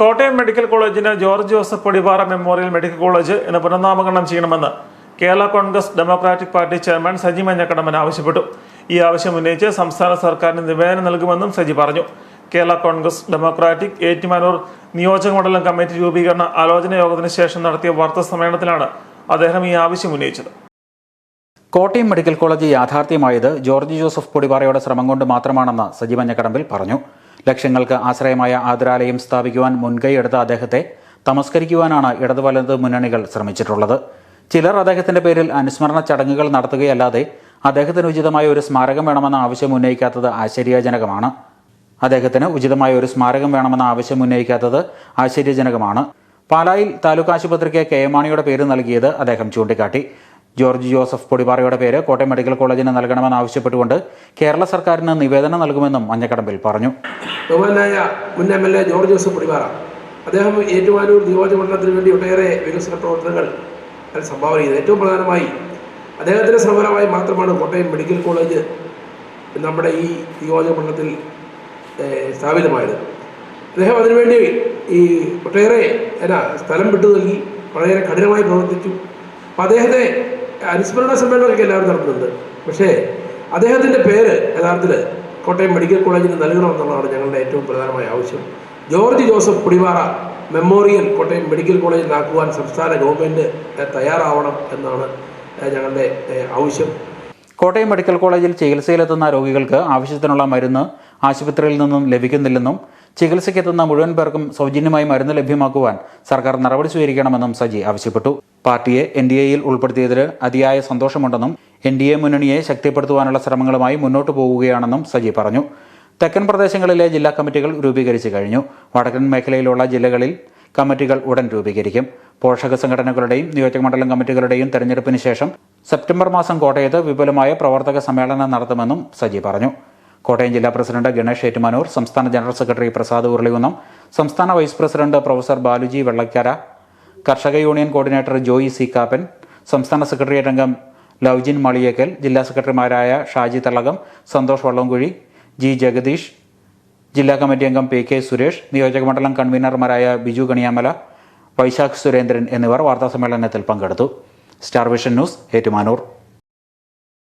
Kottayam medical കോളേജിന് George Joseph Podipara memorial medical college എന്ന് പുനർനാമകരണം ചെയ്യണമെന്ന് Kerala Congress Democratic Party chairman Saji Manjakkadamman ആവശ്യപ്പെട്ടു. ഈ ആവശ്യം ഉന്നയിച്ച് സംസ്ഥാന സർക്കാരിന് നിവേദനം നൽകുമെന്നും സജി പറഞ്ഞു. കേരള കോൺഗ്രസ് ഡെമോക്രാറ്റിക് ഏറ്റുമാനൂർ നിയോജക മണ്ഡലം കമ്മിറ്റി രൂപീകരണ ആലോചന യോഗത്തിന് ശേഷം നടത്തിയ വാർത്താ സമ്മേളനത്തിലാണ് അദ്ദേഹം ഈ ആവശ്യം ഉന്നയിച്ചത്. കോട്ടയം മെഡിക്കൽ കോളേജ് യാഥാർത്ഥ്യമായത് ജോർജ് ജോസഫ് പൊടിപാറയുടെ ശ്രമം കൊണ്ട് മാത്രമാണെന്ന് സജി മഞ്ഞക്കടമ്പിൽ പറഞ്ഞു. ലക്ഷങ്ങൾക്ക് ആശ്രയമായ ആദരാലയം സ്ഥാപിക്കുവാൻ മുൻകൈയെടുത്ത അദ്ദേഹത്തെ തമസ്കരിക്കുവാനാണ് ഇടതു വലത് മുന്നണികൾ ശ്രമിച്ചിട്ടുള്ളത്. ചിലർ അദ്ദേഹത്തിന്റെ പേരിൽ അനുസ്മരണ ചടങ്ങുകൾ നടത്തുകയല്ലാതെ അദ്ദേഹത്തിന് ഉചിതമായ ഒരു സ്മാരകം വേണമെന്ന ആവശ്യം ഉന്നയിക്കാത്തത് ആശ്ചര്യജനകമാണ്. അദ്ദേഹത്തിന് ഉചിതമായ ഒരു സ്മാരകം വേണമെന്ന ആവശ്യം ഉന്നയിക്കാത്തത് ആശ്ചര്യജനകമാണ്. പാലായിൽ താലൂക്ക് ആശുപത്രിക്ക് കെ എം മാണിയുടെ പേര് നൽകിയത് അദ്ദേഹം ചൂണ്ടിക്കാട്ടി. ജോർജ് ജോസഫ് പൊടിപാറയുടെ പേര് കോട്ടയം മെഡിക്കൽ കോളേജിന് നൽകണമെന്ന് ആവശ്യപ്പെട്ടുകൊണ്ട് കേരള സർക്കാരിന് നിവേദനം നൽകുമെന്നും മഞ്ഞക്കടമ്പിൽ പറഞ്ഞു. ബഹുമാനായ മുൻ M L A George Joseph Podipara അദ്ദേഹം ഏറ്റുമാനൂർ നിയോജകമണ്ഡലത്തിന് വേണ്ടി ഒട്ടേറെ വികസന പ്രവർത്തനങ്ങൾ സംഭാവന ചെയ്തത് ഏറ്റവും പ്രധാനമായി അദ്ദേഹത്തിന്റെ സമരമായി മാത്രമാണ് കോട്ടയം മെഡിക്കൽ കോളേജ് നമ്മുടെ ഈ നിയോജകമണ്ഡലത്തിൽ മണ്ഡലത്തിൽ സ്ഥാപിതമായത്. അദ്ദേഹം അതിനുവേണ്ടി ഈ ഒട്ടേറെ എന്നാ സ്ഥലം വിട്ടു നൽകി വളരെയേറെ കഠിനമായി പ്രവർത്തിച്ചു. അപ്പോൾ അദ്ദേഹത്തെ അനുസ്മരണ സമ്മേളനമൊക്കെ എല്ലാവരും നടത്തുന്നുണ്ട്. പക്ഷേ അദ്ദേഹത്തിന്റെ പേര് യഥാർത്ഥത്തിൽ കോട്ടയം മെഡിക്കൽ കോളേജിന് നൽകണമെന്നുള്ളതാണ് ഞങ്ങളുടെ ഏറ്റവും പ്രധാനമായ ആവശ്യം. George Joseph Podipara memorial Kottayam medical കോളേജിൽ നിന്നാക്കുവാൻ സംസ്ഥാന ഗവൺമെന്റ് തയ്യാറാവണം എന്നാണ് ഞങ്ങളുടെ ആവശ്യം. കോട്ടയം മെഡിക്കൽ കോളേജിൽ ചികിത്സയിലെത്തുന്ന രോഗികൾക്ക് ആവശ്യത്തിനുള്ള മരുന്ന് ആശുപത്രിയിൽ നിന്നും ലഭിക്കുന്നില്ലെന്നും ചികിത്സയ്ക്കെത്തുന്ന മുഴുവൻ പേർക്കും സൗജന്യമായി മരുന്ന് ലഭ്യമാക്കുവാൻ സർക്കാർ നടപടി സ്വീകരിക്കണമെന്നും സജി ആവശ്യപ്പെട്ടു. പാർട്ടിയെ എൻ ഡി എയിൽ ഉൾപ്പെടുത്തിയതിൽ അതിയായ സന്തോഷമുണ്ടെന്നും എൻ ഡി എ മുന്നണിയെ ശക്തിപ്പെടുത്തുവാനുള്ള ശ്രമങ്ങളുമായി മുന്നോട്ടു പോവുകയാണെന്നും സജി പറഞ്ഞു. തെക്കൻ പ്രദേശങ്ങളിലെ ജില്ലാ കമ്മിറ്റികൾ രൂപീകരിച്ചു കഴിഞ്ഞു. വടക്കൻ മേഖലയിലുള്ള ജില്ലകളിൽ കമ്മിറ്റികൾ ഉടൻ രൂപീകരിക്കും. പോഷക സംഘടനകളുടെയും നിയോജകമണ്ഡലം കമ്മിറ്റികളുടെയും തെരഞ്ഞെടുപ്പിന് ശേഷം സെപ്റ്റംബർ മാസം കോട്ടയത്ത് വിപുലമായ പ്രവർത്തക സമ്മേളനം നടത്തുമെന്നും സജി പറഞ്ഞു. കോട്ടയം ജില്ലാ പ്രസിഡന്റ് ഗണേഷ് ഏറ്റുമാനൂർ സംസ്ഥാന ജനറൽ സെക്രട്ടറി പ്രസാദ് ഉരുളികുന്നം സംസ്ഥാന vice president professor Baluji Vellakkara കർഷക union coordinator Joy C Kappan സംസ്ഥാന സെക്രട്ടേറിയറ്റ് അംഗം ലൗജിൻ മളിയേക്കൽ ജില്ലാ സെക്രട്ടറിമാരായ ഷാജി തള്ളകം സന്തോഷ് വള്ളംകുഴി ജി ജഗദീഷ് ജില്ലാ കമ്മിറ്റി അംഗം പി കെ സുരേഷ് നിയോജക മണ്ഡലം കൺവീനർമാരായ ബിജു കണിയാമല വൈശാഖ് സുരേന്ദ്രൻ എന്നിവർ വാർത്താസമ്മേളനത്തിൽ പങ്കെടുത്തു. Star vision news Ettumanoor.